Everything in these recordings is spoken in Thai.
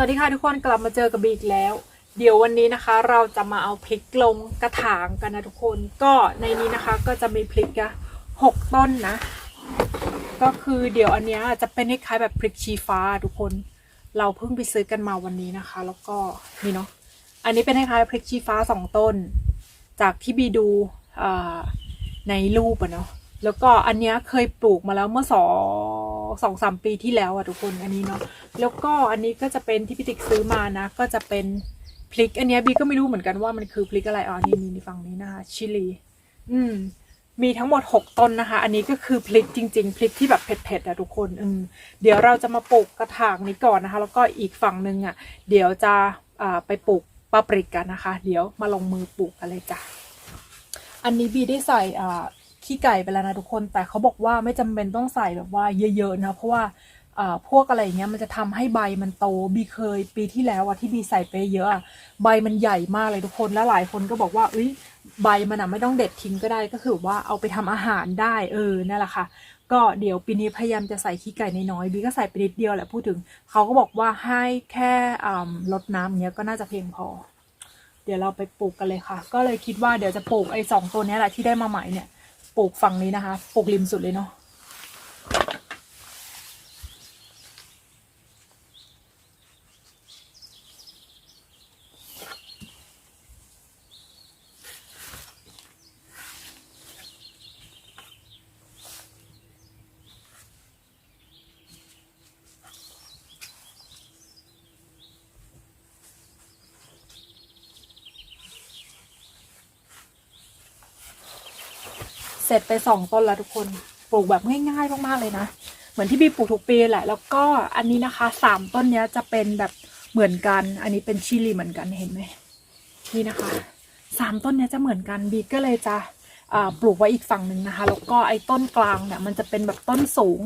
วัสดีค่ะทุกคนกลับมาเจอกับบีอีกแล้ว เดี๋ยววันนี้นะคะ เราจะมาเอาพริกลงกระถางกันนะทุกคนก็ในนี้นะคะก็จะมีพริกอะหกต้นนะ ก็คือเดี๋ยวอันเนี้ยจะเป็นคล้ายๆแบบพริกชี้ฟ้าทุกคน เราเพิ่งไปซื้อกันมาวันนี้นะคะ แล้วก็นี่เนาะอันนี้เป็นคล้ายๆพริกชี้ฟ้าสองต้น จากที่บีดูในรูปอะเนาะแล้วก็อันเนี้ยเคยปลูกมาแล้วเมื่อสอง สองสามปีที่แล้วอะทุกคนอันนี้เนาะแล้วก็อันนี้ก็จะเป็นที่พี่ติ๊กซื้อมานะ ก็จะเป็นพริก อันนี้บีก็ไม่รู้เหมือนกันว่ามันคือพริกอะไรอ๋อนี่นี่นี่ฝั่งนี้นะคะชิลีอืมมีทั้งหมดหกต้นนะคะ อันนี้ก็คือพริกจริง ๆพริกที่แบบเผ็ดๆอะทุกคนอืมเดี๋ยวเราจะมาปลูกกระถางนี้ก่อนนะคะ แล้วก็อีกฝั่งหนึ่งอะเดี๋ยวจะอ่าไปปลูกปาปริกกันนะคะ เดี๋ยวมาลงมือปลูกกันเลยจ้ะอันนี้บีได้ใส่อ่า ขี้ไก่ไปแล้วนะทุกคน แต่เขาบอกว่าไม่จำเป็นต้องใส่แบบว่าเยอะๆนะเพราะว่าพวกอะไรเงี้ยมันจะทำให้ใบมันโตบีเคยปีที่แล้วอะที่บีใส่ไปเยอะอะใบมันใหญ่มากเลยทุกคนแล้วหลายคนก็บอกว่าเอ้ยใบมันอะไม่ต้องเด็ดทิ้งก็ได้ก็คือว่าเอาไปทำอาหารได้เออนั่นแหละค่ะ ก็เดี๋ยวปีนี้พยายามจะใส่ขี้ไก่นน้อยๆบีก็ใส่ไปนิดเดียวแหละพูดถึงเขาก็บอกว่าให้แค่ลดน้ำอย่าเงี้ยก็น่าจะเพียงพอ เดี๋ยวเราไปปลูกกันเลยค่ะ ก็เลยคิดว่าเดี๋ยวจะปลูกไอ้สองตัวนี้แหละที่ได้มาใหม่เนี่ย ลูกฝั่งนี้นะคะ ปลูกริมสุดเลยเนาะ เสร็จไปสองต้นแล้วทุกคนปลูกแบบง่ายๆมากๆเลยนะ เหมือนที่บีปลูกทุกปีแหละ แล้วก็อันนี้นะคะสามต้นเนี้ยจะเป็นแบบเหมือนกัน อันนี้เป็นชิลีเหมือนกันเห็นไหมนี่นะคะสามต้นเนี้ยจะเหมือนกันบีก็เลยจะปลูกไว้อีกฝั่งหนึ่งนะคะ แล้วก็ไอ้ต้นกลางเนี่ยมันจะเป็นแบบต้นสูง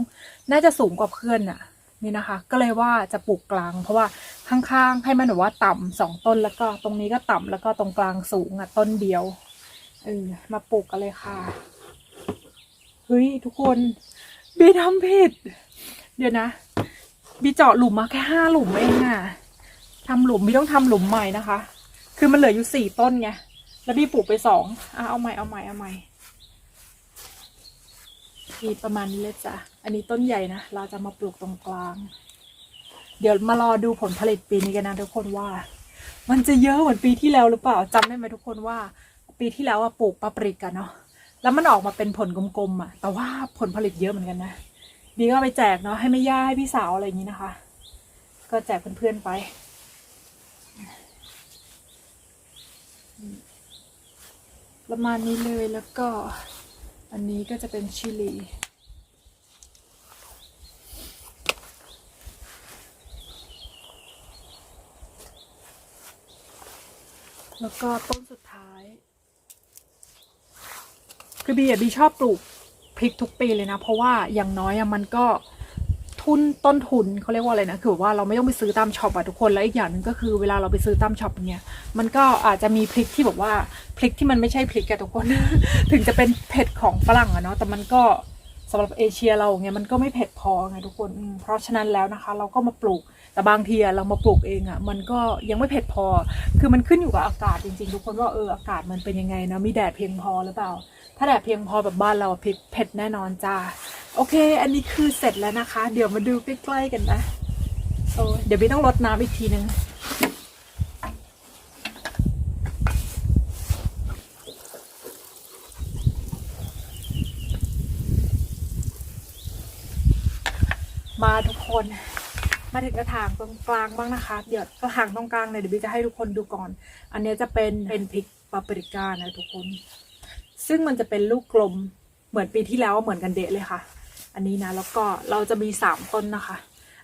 น่าจะสูงกว่าเพื่อนน่ะนี่นะคะ ก็เลยว่าจะปลูกกลาง เพราะว่าข้างๆ ให้มันแบบว่าต่ำสองต้นแล้วก็ตรงนี้ก็ต่ำแล้วก็ตรงกลางสูงอะต้นเดียวเออมาปลูกกันเลยค่ะ เฮ้ยทุกคนบีทำผิด เดี๋ยวนะบีเจาะหลุมมาแค่ห้าหลุมเองอะทำหลุมบีต้องทำหลุมใหม่นะคะ คือมันเหลืออยู่สี่ต้นไงแล้วบีปลูกไปสองอะเอาใหม่เอาใหม่เอาใหม่มีประมาณนี้เลยจ้ะอันนี้ต้นใหญ่นะเราจะมาปลูกตรงกลาง เดี๋ยวมารอดูผลผลิตปีนี้กันนะทุกคนว่า มันจะเยอะเหมือนปีที่แล้วหรือเปล่าจำได้ไหมทุกคนว่า ปีที่แล้วอะปลูกปาปริกกันเนาะ แล้วมันออกมาเป็นผลกลมๆอะ แต่ว่าผลผลิตเยอะเหมือนกันนะบีก็ไปแจกเนาะให้แม่ย่าให้พี่สาวอะไรอย่างนี้นะคะ ก็แจกเพื่อนๆไป ประมาณนี้เลยแล้วก็ อันนี้ก็จะเป็นชิลีแล้วก็ต้นสุดท้าย คือบีอะบีชอบปลูกพริกทุกปีเลยนะ เพราะว่าอย่างน้อยอะมันก็ทุนต้นทุนเขาเรียกว่าอะไรนะคือว่าเราไม่ต้องไปซื้อตามช็อปอะทุกคนแล้วอีกอย่างหนึ่งก็คือเวลาเราไปซื้อตามช็อปอย่างเงี้ยมันก็อาจจะมีพริกที่แบบว่าพริกที่มันไม่ใช่พริกอะทุกคน ถึงจะเป็นเผ็ดของฝรั่งอะเนาะแต่มันก็สำหรับเอเชียเราอย่างเงี้ยมันก็ไม่เผ็ดพอไงทุกคนเพราะฉะนั้นแล้วนะคะ เราก็มาปลูกแต่บางทีอะเรามาปลูกเองอะมันก็ยังไม่เผ็ดพอ คือมันขึ้นอยู่กับอากาศจริง ๆ ทุกคนว่าเอออากาศมันเป็นยังไงนะมีแดดเพียงพอหรือเปล่า ถ้าแดดเพียงพอแบบบ้านเราพริกเผ็ดแน่นอนจ้าโอเค อันนี้คือเสร็จแล้วนะคะ เดี๋ยวมาดูใกล้ๆกันนะโอ้เดี๋ยวพี่ต้องรดน้ำอีกทีนึงมาทุกคนมาถึงกระถางตรงกลางบ้างนะคะ เดี๋ยวกระถางตรงกลางเนี่ยเดี๋ยวพี่จะให้ทุกคนดูก่อน อันนี้จะเป็นเป็นพริกปาปริก้านะทุกคน ซึ่งมันจะเป็นลูกกลมเหมือนปีที่แล้วเหมือนกันเดะเลยค่ะ อันนี้นะแล้วก็เราจะมีสามต้นนะคะ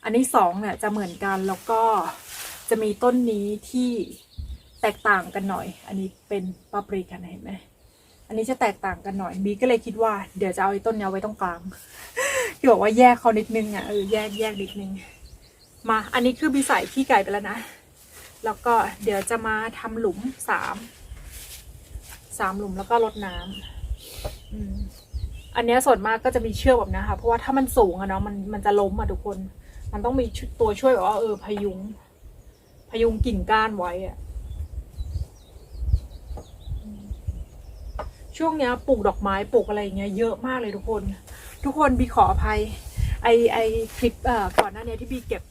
อันนี้สองเนี่ยจะเหมือนกันแล้วก็จะมีต้นนี้ที่แตกต่างกันหน่อย อันนี้เป็นปาปริกันเห็นไหมอันนี้จะแตกต่างกันหน่อยบีก็เลยคิดว่าเดี๋ยวจะเอาไอ้ต้นนี้ไว้ตรงกลางที่บอกว่าแยกเขานิดนึงอะเออแยกแยกนิดนึงมาอันนี้คือบีใส่ขี้ไก่ไปแล้วนะ แล้วก็เดี๋ยวจะมาทำหลุมสาม สามหลุมแล้วก็รดน้ำอืม อันนี้ส่วนมากก็จะมีเชือกแบบนี้ค่ะ เพราะว่าถ้ามันสูงอะเนาะมันมันจะล้มอะทุกคน มันต้องมีตัวช่วยแบบว่าเออพยุง พยุงกิ่งก้านไว้อะช่วงเนี้ยปลูกดอกไม้ปลูกอะไรอย่างเงี้ยเยอะมากเลยทุกคน ทุกคนบีขออภัย ไอไอคลิปเอ่อก่อนหน้านี้ที่บีเก็บ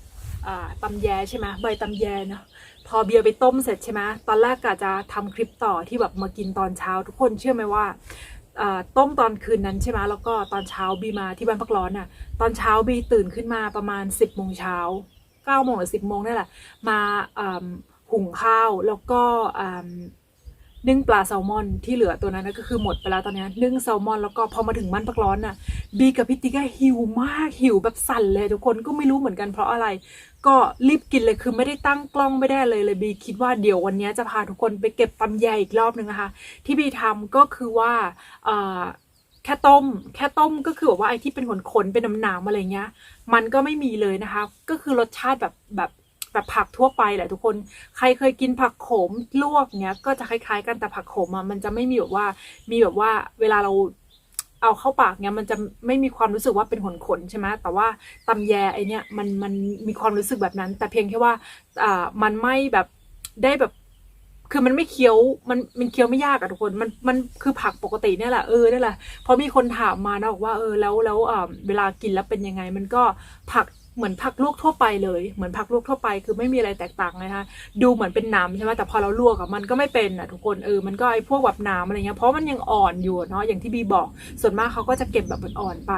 อ่าตำแยใช่ไหมใบตำแยเนาะ พอเบียร์ไปต้มเสร็จใช่ไหมตอนแรกกะจะทำคลิปต่อที่แบบมากินตอนเช้า ทุกคนเชื่อไหมว่าต้มตอนคืนนั้นใช่ไหมแล้วก็ตอนเช้าบีมาที่บ้านพักร้อนน่ะ ตอนเช้าบีตื่นขึ้นมาประมาณ 10บโมงเช้า9โมงหรือสิบโมงนี่แหละ มาหุงข้าวแล้วก็ นึ่งปลาแซลมอนที่เหลือตัวนั้นนะก็คือหมดไปแล้วตอนนี้นึ่งแซลมอนแล้วก็พอมาถึงบ้านพักร้อนน่ะบีกับพี่ติ๊กอะหิวมากหิวแบบสั่นเลยทุกคนก็ไม่รู้เหมือนกันเพราะอะไร ก็รีบกินเลยคือไม่ได้ตั้งกล้องไม่ได้เลยเลยบีคิดว่าเดี๋ยววันนี้จะพาทุกคนไปเก็บตำแยอีกรอบนึงนะคะ ที่บีทำก็คือว่าแค่ต้ม แค่ต้มก็คือแบบว่าไอ้ที่เป็นขนๆเป็นหนามๆอะไรเงี้ย มันก็ไม่มีเลยนะคะ ก็คือรสชาติแบบแบบ แบบผักทั่วไปแหละทุกคน ใครเคยกินผักโขมลวกเนี้ย ก็จะคล้ายๆกันแต่ผักโขมอะมันจะไม่มีแบบว่า มีแบบว่าเวลาเราเอาเข้าปากเนี้ยมันจะไม่มีความรู้สึกว่าเป็นขนขนใช่ไหมแต่ว่าตำแยไอเนี้ยมันมันมีความรู้สึกแบบนั้น แต่เพียงแค่ว่าอ่ามันไม่แบบได้แบบคือมันไม่เคี้ยวมันมันเคี้ยวไม่ยากอะทุกคนมันมันคือผักปกติเนี่ยแหละเออนั่แหละพราะมีคนถามมานะบอกว่าเออแล้วแล้วอ่าเวลากินแล้วเป็นยังไง มันก็ผัก เหมือนผักลวกทั่วไปเลยเหมือนผักลวกทั่วไปคือไม่มีอะไรแตกต่างเลยนะคะดูเหมือนเป็นน้ำใช่ไหมแต่พอเราลวกอะมันก็ไม่เป็นอะทุกคนเออมันก็ไอพวกแบบน้ำอะไรเงี้ยเพราะมันยังอ่อนอยู่เนาะอย่างที่บีบอก ส่วนมากเขาก็จะเก็บแบบอ่อนไป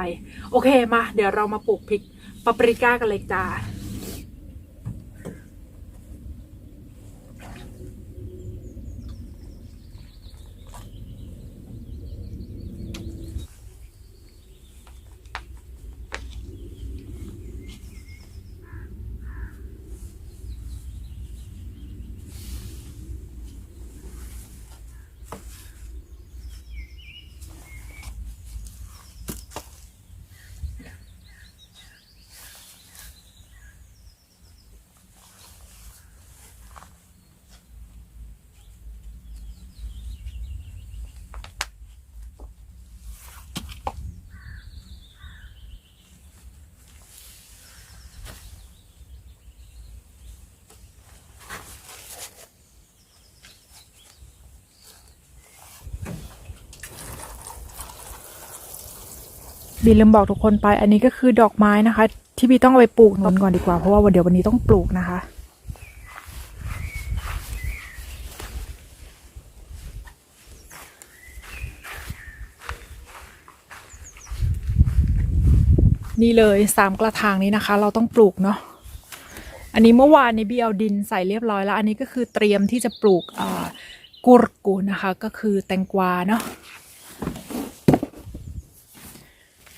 โอเคมา เดี๋ยวเรามาปลูกพริกปาปริก้ากันเลยจ้า บีลืมบอกทุกคนไป อันนี้ก็คือดอกไม้นะคะ ที่บีต้องเอาไปปลูกนนก่อนดีกว่าเพราะว่าวันเดี๋ยววันนี้ต้องปลูกนะคะนี่เลยสามกระถางนี้นะคะ เราต้องปลูกเนาะอันนี้เมื่อวานนี้บีเอาดินใส่เรียบร้อยแล้ว อันนี้ก็คือเตรียมที่จะปลูกอ่ากุรกูนะคะ ก็คือแตงกวาเนาะ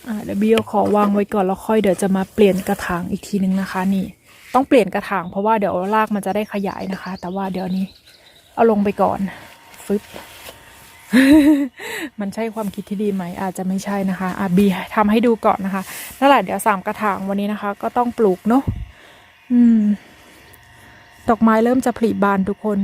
อ่าเดี๋ยวบีเอาขอวางไว้ก่อนแล้วค่อยเดี๋ยวจะมาเปลี่ยนกระถางอีกทีนึงนะคะ นี่ ต้องเปลี่ยนกระถางเพราะว่าเดี๋ยวรากมันจะได้ขยายนะคะ แต่ว่าเดี๋ยวนี้ เอาลงไปก่อนฟึบมันใช่ความคิดที่ดีไหม อาจจะไม่ใช่นะคะอะบีทำให้ดูก่อนนะคะนั่นแหละเดี๋ยวสามกระถางวันนี้นะคะ ก็ต้องปลูกเนาะอืม ดอกไม้เริ่มจะผลิบานทุกคน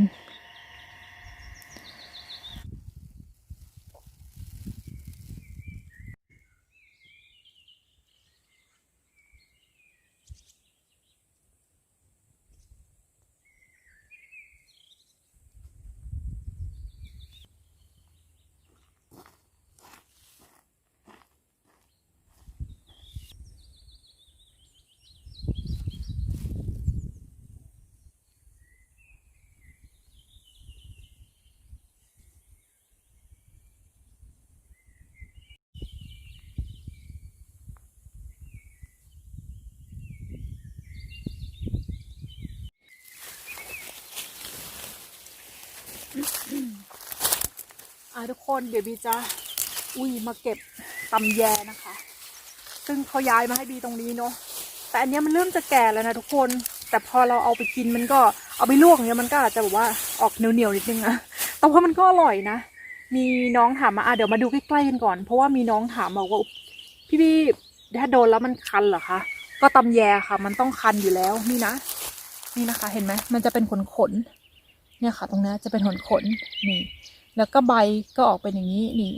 อะทุกคนเดี๋ยวบีจะอุ้ยมาเก็บตำแยนะคะ ซึ่งเขาย้ายมาให้บีตรงนี้เนาะแต่อันนี้มันเริ่มจะแก่แล้วนะทุกคน แต่พอเราเอาไปกินมันก็เอาไปลวกเงี้ยมันก็อาจจะแบบว่าออกเหนียวๆนิดนึงอะแต่ว่ามันก็อร่อยนะ มีน้องถามมาอะเดี๋ยวมาดูใกล้ๆกันก่อน เพราะว่ามีน้องถามมาว่าพี่บีถ้าโดนแล้วมันคันเหรอคะ ก็ตำแยค่ะ มันต้องคันอยู่แล้วนี่นะ นี่นะคะ เห็นไหมมันจะเป็นขนขน เนี่ยค่ะ ตรงนี้จะเป็นขนขนนี่แล้วก็ใบก็ออกเป็นอย่างนี้นี่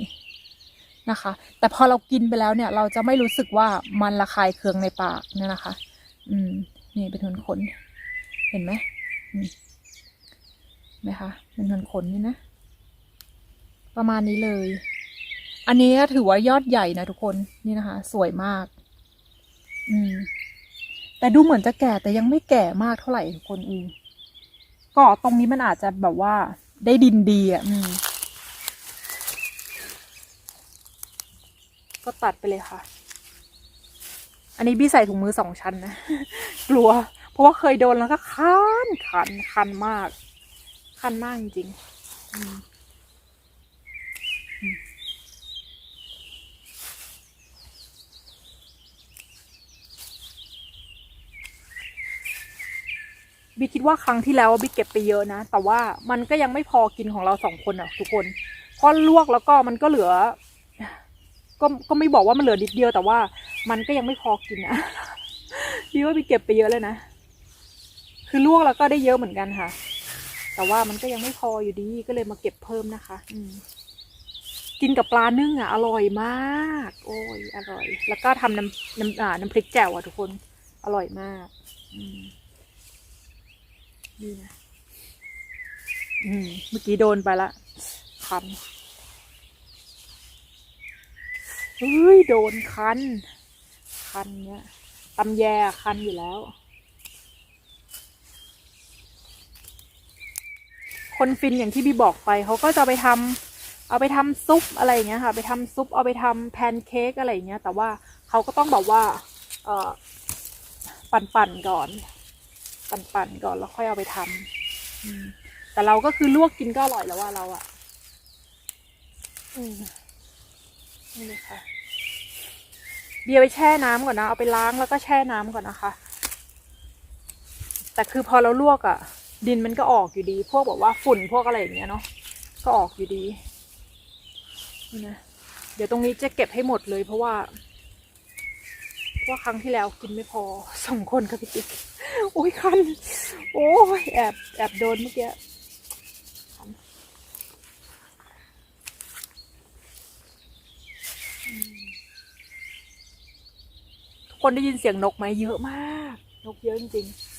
นะคะ แต่พอเรากินไปแล้วเนี่ย เราจะไม่รู้สึกว่ามันระคายเคืองในปากเนี่ยนะคะ อืม นี่เป็นขนขนเห็นไหมนี่ไหมคะเป็นขนขนนี่นะ ประมาณนี้เลย อันนี้ถือว่ายอดใหญ่นะทุกคนนี่นะคะ สวยมาก อืมแต่ดูเหมือนจะแก่แต่ยังไม่แก่มากเท่าไหร่ทุกคนอืม ก็ตรงนี้มันอาจจะแบบว่า ได้ดินดีอะอืมก็ตัดไปเลยค่ะ อันนี้บี้ใส่ถุงมือสองชั้นนะ กลัว เพราะว่าเคยโดนแล้วก็คันคันคันมาก คันมากจริงๆอืมอืม บีคิดว่าครั้งที่แล้วบีเก็บไปเยอะนะ แต่ว่ามันก็ยังไม่พอกินของเราสองคนอะทุกคนเพราะลวกแล้วก็มันก็เหลือ ก็ก็ไม่บอกว่ามันเหลือนิดเดียวแต่ว่ามันก็ยังไม่พอกินอะบีว่าบีเก็บไปเยอะเลยนะ คือลวกแล้วก็ได้เยอะเหมือนกันค่ะ แต่ว่ามันก็ยังไม่พออยู่ดีก็เลยมาเก็บเพิ่มนะคะ อืมกินกับปลานึ่งอะอร่อยมาก โอ้ยอร่อย แล้วก็ทำน้ำน้ำอ่าน้ำพริกแจ่วอะทุกคนอร่อยมาก อืม นี่นะอืมเมื่อกี้โดนไปละคันเฮ้ยโดนคัน คันเนี้ยตำแยคันอยู่แล้ว คนฟินอย่างที่บีบอกไปเขาก็จะไปทำเอาไปทำซุปอะไรอย่างเงี้ยค่ะ ไปทำซุปเอาไปทำแพนเค้กอะไรอย่างเงี้ย แต่ว่าเขาก็ต้องแบบว่า เออปั่นๆก่อน ปั่นๆก่อนแล้วค่อยเอาไปทำแต่เราก็คือลวกกินก็อร่อยแล้วว่าเราอะอืมนี่เลยค่ะเบียร์ไปแช่น้ำก่อนนะ เอาไปล้างแล้วก็แช่น้ำก่อนนะคะ แต่คือพอเราลวกอะ่ะดินมันก็ออกอยู่ดี พวกแบบว่าฝุ่นพวกอะไรอย่างเงี้ยเนาะก็ออกอยู่ดีนี่นะเดี๋ยวตรงนี้จะเก็บให้หมดเลยเพราะว่า เพราะว่าครั้งที่แล้วกินไม่พอสองคนกับพี่ติ๊ก อ้ยคัน โอ้ยแอบแอบโดนเมื่อกี้คนอืมทุกคนได้ยินเสียงนกไหมเยอะมาก นกเยอะจริงๆ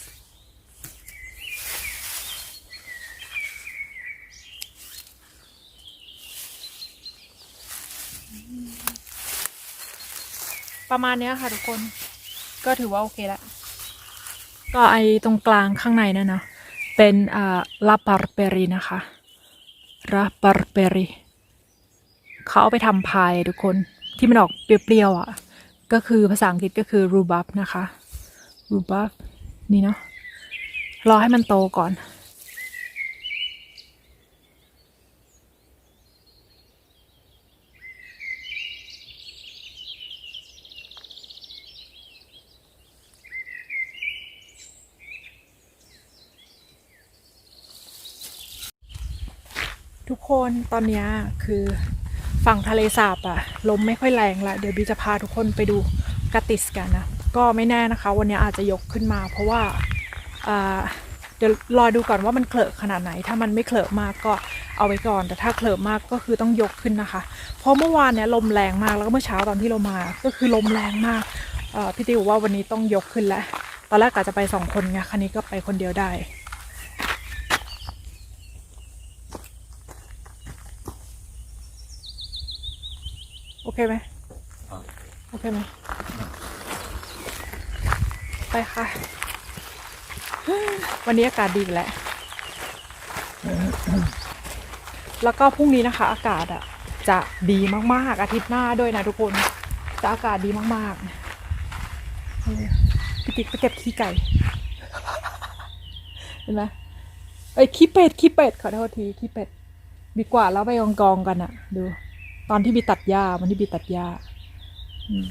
ประมาณเนี้ยค่ะทุกคน ก็ถือว่าโอเคละ ก็ไอตรงกลางข้างในนั่นนะเป็นอ่าลาปาร์เปรีนะคะลาปาร์เปรีเขาเอาไปทำพายทุกคนที่มันออกเปรี้ยวๆอะ ก็คือภาษาอังกฤษก็คือรูบับนะคะรูบับนี่เนาะรอให้มันโตก่อน ทุกคนตอนนี้คือฝั่งทะเลสาบอะลมไม่ค่อยแรงละเดี๋ยวบีจะพาทุกคนไปดูกระติสกันนะก็ไม่แน่นะคะ วันนี้อาจจะยกขึ้นมา เพราะว่าเดี๋ยวรอดูก่อนว่ามันเคลอะขนาดไหน ถ้ามันไม่เคลอะมากก็เอาไว้ก่อน แต่ถ้าเคลอะมากก็คือต้องยกขึ้นนะคะ เพราะเมื่อวานเนี้ยลมแรงมากแล้วก็เมื่อเช้าตอนที่เรามา ก็คือลมแรงมากพี่ติวว่าวันนี้ต้องยกขึ้นแล้วตอนแรกกะจะไปสองคนไงคันนี้ก็ไปคนเดียวได้ เคไหมโอเคไหมไปค่ะ วันนี้อากาศดีอีกแล้ว แล้วก็พรุ่งนี้นะคะ อากาศอะ จะดีมากๆ อาทิตย์หน้าด้วยนะทุกคน จะอากาศดีมากๆเออพี่ติ๊กไปเก็บขี้ไก่ เห็นไหมเอ้ยขี้เป็ดขี้เป็ดขอโทษทีขี้เป็ดดีกว่าแล้วไปกองกองๆกันอะดู ตอนที่บีตัดหญ้าวันที่บีตัดหญ้าอืม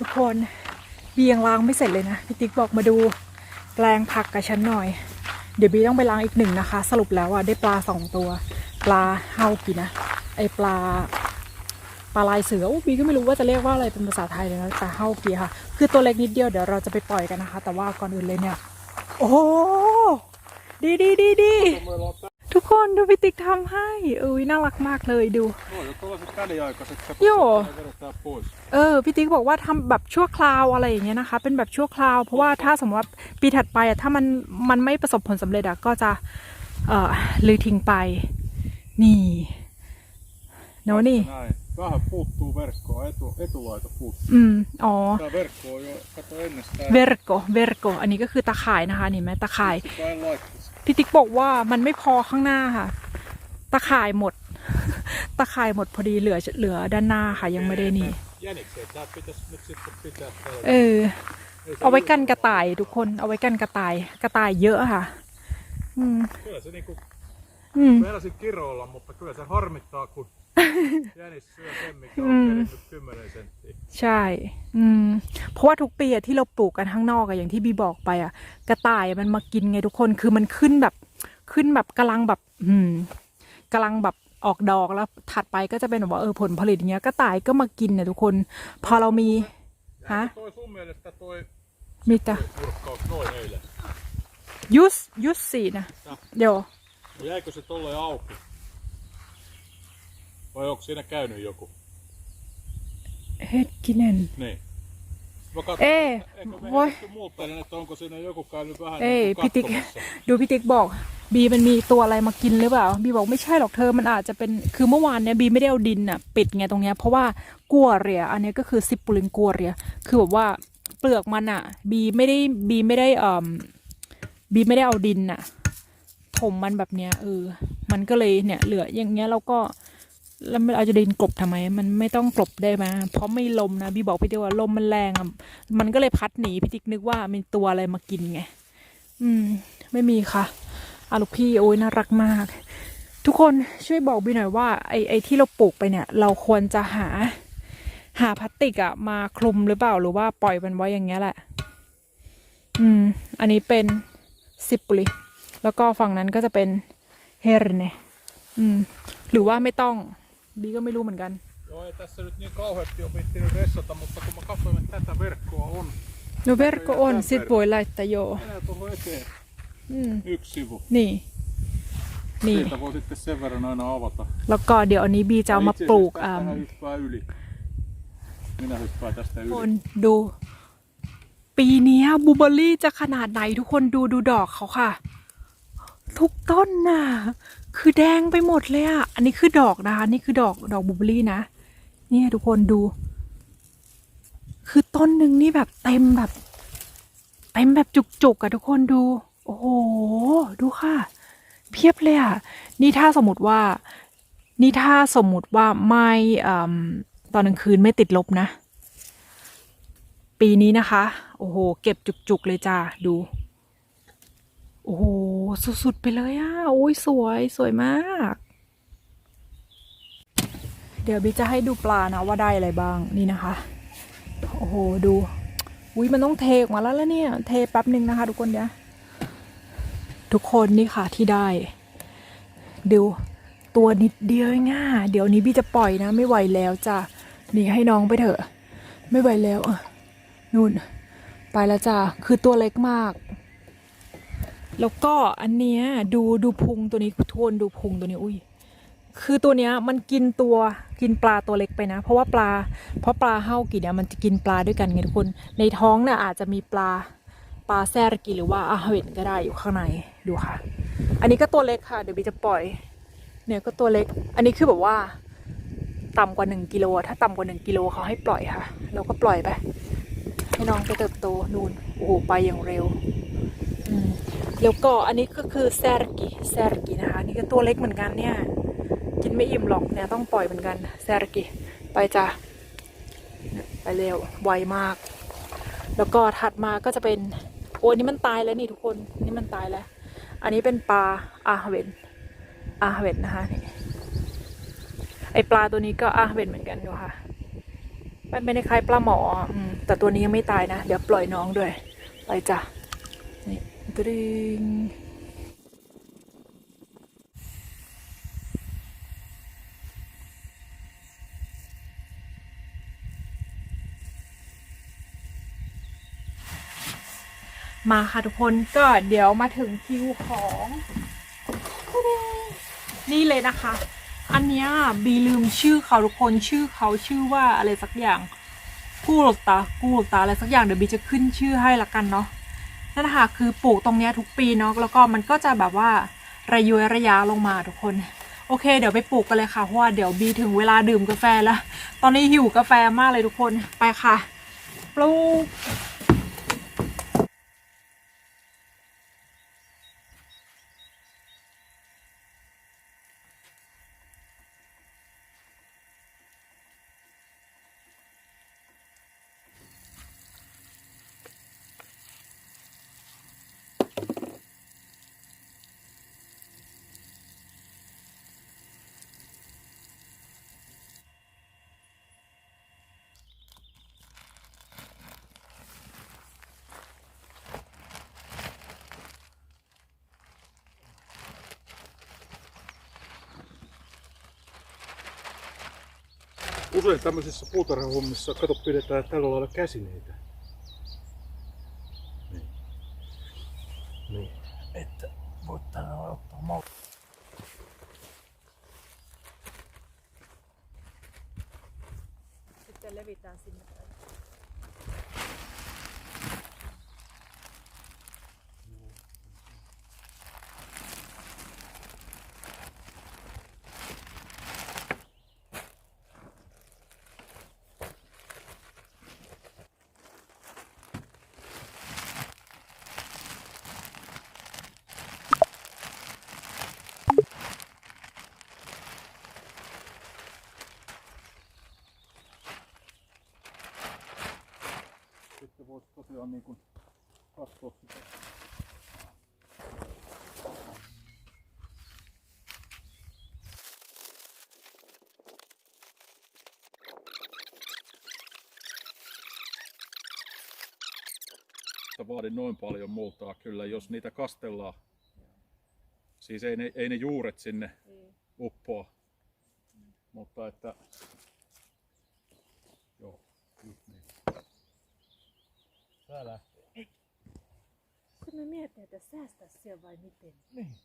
ทุกคนบียังล้างไม่เสร็จเลยนะ พี่ติ๊กบอกมาดูแปลงผักกับฉันหน่อย เดี๋ยวบีต้องไปล้างอีกหนึ่งนะคะ สรุปแล้วอะได้ปลาสองตัว ปลาเฮากินะ ไอปลาปลาลายเสืออุ๊ยบีก็ไม่รู้ว่าจะเรียกว่าอะไรเป็นภาษาไทยเลยนะแต่เฮากีค่ะ คือตัวเล็กนิดเดียวเดี๋ยวเราจะไปปล่อยกันนะคะ แต่ว่าก่อนอื่นเลยเนี่ย โอ้ดีดีดีดี คนดูพี่ติ๊กทำให้เอ้ยน่ารักมากเลยดู Joo, ja tuollaiset väliaikaiset sä Joo. vedetään pois. เออพี่ติ๊กบอกว่าทำแบบชั่วคราวอะไรอย่างเงี้ยนะคะ เป็นแบบชั่วคราวเพราะว่าถ้าสมมติว่าปีถัดไปอะถ้ามันมันไม่ประสบผลสำเร็จอะก็จะเอ่อลือทิ้งไป นี่เนาะนี่ Näin. Vähän puuttuu verkkoa, etu, etulaita puuttuu. อืมอ๋อ Tää verkko on jo, kato ennestään. เวรโกเวรโกอันนี้ก็คือตะข่ายนะคะ นี่ไหมตะข่าย Vain laittaisi. พี่ติ๊กบอกว่ามันไม่พอข้างหน้าค่ะ ตะข่ายหมด ตะข่ายหมดพอดีเหลือเหลือด้านหน้าค่ะยังไม่ได้นี่ Jänikseen tää pitäisi nyt sitten pitää täällä. เออ Ei se เอาไว้กัน ylhäällä. กระต่ายทุกคน เอาไว้กันกระต่าย กระต่ายเยอะค่ะ อืม Kyllä se niinku, อืม meinasin kiroilla, mutta kyllä se harmittaa, kun jänis syö sen, mikä Mm. on kerinyt 10 senttiä. ใช่ อืม เพราะว่าทุกปีอะที่เราปลูกกันข้างนอกอะอย่างที่บีบอกไปอะกระต่ายมันมากินไงทุกคนคือมันขึ้นแบบ ขึ้นแบบกำลังแบบ อืมกำลังแบบออกดอกแล้วถัดไปก็จะเป็นแบบว่าเออผลผลิตอย่างเงี้ยกระต่ายก็มากินเนี่ยทุกคน พอเรามีฮะ Jäikö toi sun mielestä toi มีแต่ purkkaus noin eilen? ยุสยุสสีนะเดี๋ยว No jäikö se tolleen auki? Vai onko siinä käynyt joku? เฮ็ดกินเนน Niin. Mä katson, Ei, eikö me voi. voi... muuttelin, että onko siinä joku käynyt vähän เอ้ย niin พี่ kuin ติ๊ก katsomassa. ดูพี่ติ๊กบอก บีมันมีตัวอะไรมากินหรือเปล่า บีบอกไม่ใช่หรอกเธอมันอาจจะเป็นคือเมื่อวานเนี่ยบีไม่ได้เอาดินอะปิดไงตรงเนี้ยเพราะว่ากัวเรีย อันเนี้ยก็คือซิปปูลินกัวเรีย คือแบบว่าเปลือกมันอะ บีไม่ได้บีไม่ได้เอ่อบีไม่ได้เอาดินอะถมมันแบบเนี้ยเออมันก็เลยเนี่ยเหลืออย่างเงี้ยเราก็ แล้วเราจะดินกลบทำไม มันไม่ต้องกลบได้ไหมเพราะไม่ลมนะบีบอกพี่ติ๊กว่าลมมันแรงอะมันก็เลยพัดหนีพี่ติ๊กนึกว่ามีตัวอะไรมากินไง อืม ไม่มีค่ะอาลูกพี่โอ้ยน่ารักมาก ทุกคนช่วยบอกบีหน่อยว่าไอไอที่เราปลูกไปเนี่ย เราควรจะหา หาพลาสติกอะมาคลุมหรือเปล่าหรือว่าปล่อยมันไว้อย่างเงี้ยแหละ อืม อันนี้เป็นซิปปุลิแล้วก็ฝั่งนั้นก็จะเป็นเฮรเนอืม หรือว่าไม่ต้อง บีก็ไม่รู้เหมือนกัน Joo, ei tässä nyt niin kauheasti ole viittinyt vessata, mutta kun mä katsoin, että tätä verkkoa on. โนเวร์ก็ออนซิปโวยไลตโย Enää tuohon eteen อืม yksi sivu. นี่นี่ Siitä voi sitten sen verran aina avata. แล้วก็เดี๋ยวอันนี้บีจะเอามา Itse ปลูก asiassa อ่า tästähän hyppää yli. Minä hyppään tästä ทุกค yli. นดูปีเนี้บลูเบอร์รี่จะขนาดไหนทุกคนดูดูดอกเขาค่ะ ทุกต้นน่ะ คือแดงไปหมดเลยอะ อันนี้คือดอกนะคะ นี่คือดอกดอกบูเบอรี่นะ เนี่ยทุกคนดู คือต้นหนึ่งนี่แบบเต็มแบบเต็มแบบจุกๆอะทุกคนดู โอ้โห ดูค่ะ เพียบเลยอะนี่ถ้าสมมติว่า นี่ถ้าสมมติว่าไม่อตอนกลางคืนไม่ติดลบนะ ปีนี้นะคะ โอ้โห เก็บจุกๆเลยจ้าดู โอ้โห สุดๆไปเลยอะโอ้ยสวยสวยมาก เดี๋ยวบิจะให้ดูปลานะว่าได้อะไรบ้างนี่นะคะ โอ้โห ดูอุ้ยมันต้องเทออกมาแล้วแล้วเนี่ย เทแป๊บหนึ่งนะคะ ทุกคนเดี๋ยวทุกคนนี่ค่ะที่ได้ดูตัวนิดเดียวเองอะเดี๋ยวนี้พี่จะปล่อยนะ ไม่ไหวแล้วจ้ะนี่ให้น้องไปเถอะ ไม่ไหวแล้วอะนู่น ไปแล้วจ้ะคือตัวเล็กมาก แล้วก็อันเนี้ยดูดูพุงตัวนี้ทวนดูพุงตัวนี้อุ้ยคือตัวเนี้ยมันกินตัวกินปลาตัวเล็กไปนะ เพราะว่าปลา เพราะปลาเฮากิเนี่ยมันจะกินปลาด้วยกันไงทุกคน ในท้องเนี่ยอาจจะมีปลาปลาแซรกิหรือว่าอาเวนก็ได้อยู่ข้างในดูค่ะ อันนี้ก็ตัวเล็กค่ะเดี๋ยวบีจะปล่อย เนี่ยก็ตัวเล็ก อันนี้คือแบบว่า ต่ำกว่าหนึ่งกิโลถ้าต่ำกว่าหนึ่งกิโลเขาให้ปล่อยค่ะ เราก็ปล่อยไปให้น้องไปเติบโตนูนโอ้โหไปอย่างเร็ว แล้วก็อันนี้ก็คือแซรกิแซรกินะคะ นี่ก็ตัวเล็กเหมือนกันเนี่ย กินไม่อิ่มหรอกเนี่ยต้องปล่อยเหมือนกันแซรกิไปจ้ะไปเร็วไวมาก แล้วก็ถัดมาก็จะเป็นโอ้นี่มันตายแล้วนี่ทุกคนนี่มันตายแล้ว อันนี้เป็นปลาอาเวนอาเวนนะคะนี่ไอปลาตัวนี้ก็อาเวนเหมือนกันดูค่ะมันเป็นคล้ายปลาหมออืมแต่ตัวนี้ยังไม่ตายนะ เดี๋ยวปล่อยน้องด้วย ไปจ้ะ นี่ตริงมาค่ะทุกคนก็เดี๋ยวมาถึงคิวของนี่เลยนะคะ อันนี้บีลืมชื่อเขาทุกคนชื่อเขาชื่อว่าอะไรสักอย่างกูหลกตากูหลกตาอะไรสักอย่างเดี๋ยวบีจะขึ้นชื่อให้ละกันเนาะ นั่นค่ะคือปลูกตรงเนี้ยทุกปีเนาะแล้วก็มันก็จะแบบว่าระยวยระยะลงมาทุกคน โอเค เดี๋ยวไปปลูกกันเลยค่ะเพราะว่าเดี๋ยวบีถึงเวลาดื่มกาแฟแล้ว ตอนนี้หิวกาแฟมากเลยทุกคนไปค่ะ ปลูก Usein tämmöisissä puutarhahommissa, kato, pidetään tällä lailla käsineitä. Tosiaan niin kuin katsoa sitä. vaadi noin paljon multaa kyllä, jos niitä kastellaan. Siis ei ne, ei ne juuret sinne uppoa. Mutta että... Tää lähtee. Sitten mä mietin, että säästää siellä vai miten. Niin.